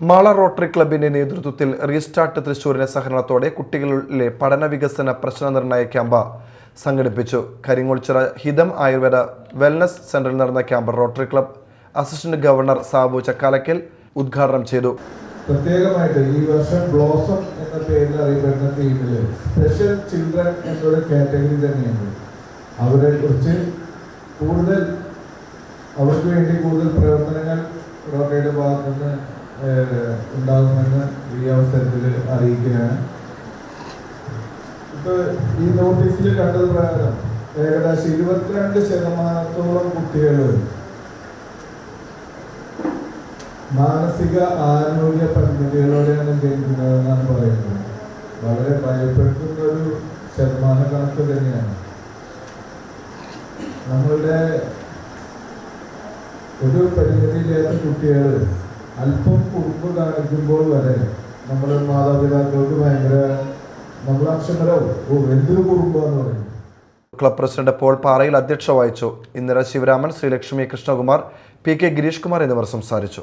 Mala rotary ക്ലബിന്റെ നേതൃത്വത്തിൽ restart തൃശൂരിന്റെ സഹകരണത്തോടെ കുട്ടികളിലെ പഠന വികസന പ്രശ്ന നിർണയ ക്യാമ്പ് സംഘടിപ്പിച്ചു. കരിങ്ങോൾച്ചിറ ഹിതം ആയുർവേദ വെൽനസ് സെന്ററിൽ നടന്ന camp rotary club assistant governor Sabu Chakkalakkal ഉദ്ഘാടനം ചെയ്തു. പ്രത്യേകമായിട്ട് ഈ വർഷം ബ്ലോസം എന്ന പേരിൽ അറിയപ്പെടുന്ന ടീമിൽ സ്പെഷ്യൽ ചിൽഡ്രൻ എന്നൊരു കാറ്റഗറി തന്നെയാണ് അവരെ കുറിച്ച് കൂടുതൽ അവർക്ക് വേണ്ടി കൂടുതൽ പ്രവർത്തനങ്ങൾ റോട്ടയുടെ ഭാഗത്തു നിന്ന് ഏഹ്, ഉണ്ടാകുമെന്ന് ഈ അവസരത്തിൽ അറിയിക്കുകയാണ്. ഇപ്പൊ ഈ നോട്ടീസിൽ കണ്ടത് പ്രകാരം ഏകദേശം ഇരുപത്തിരണ്ട് ശതമാനത്തോളം കുട്ടികൾ മാനസിക ആരോഗ്യ പരിമിതികളോടെയാണ് ജനിക്കുന്നതെന്നാണ് പറയുന്നത്. വളരെ ഭയപ്പെടുത്തുന്ന ഒരു ശതമാന കണക്ക് തന്നെയാണ്. നമ്മളുടെ ഒരു പരിമിതിയില്ലാത്ത കുട്ടികൾ അല്പം കുറുമ്പ് കാണിക്കുമ്പോൾ വരെ നമ്മുടെ മാതാപിതാക്കൾക്ക് ഭയങ്കര നമ്മൾ ഓ എന്തൊരു കുറുമ്പാന്ന് പറയും ക്ലബ് പ്രസിഡന്റ് പോൾ പാറയിൽ അധ്യക്ഷ വഹിച്ചു. ഇന്ദിര ശിവരാമൻ ശ്രീലക്ഷ്മി കൃഷ്ണകുമാർ പി കെ ഗിരീഷ് കുമാർ എന്നിവർ സംസാരിച്ചു.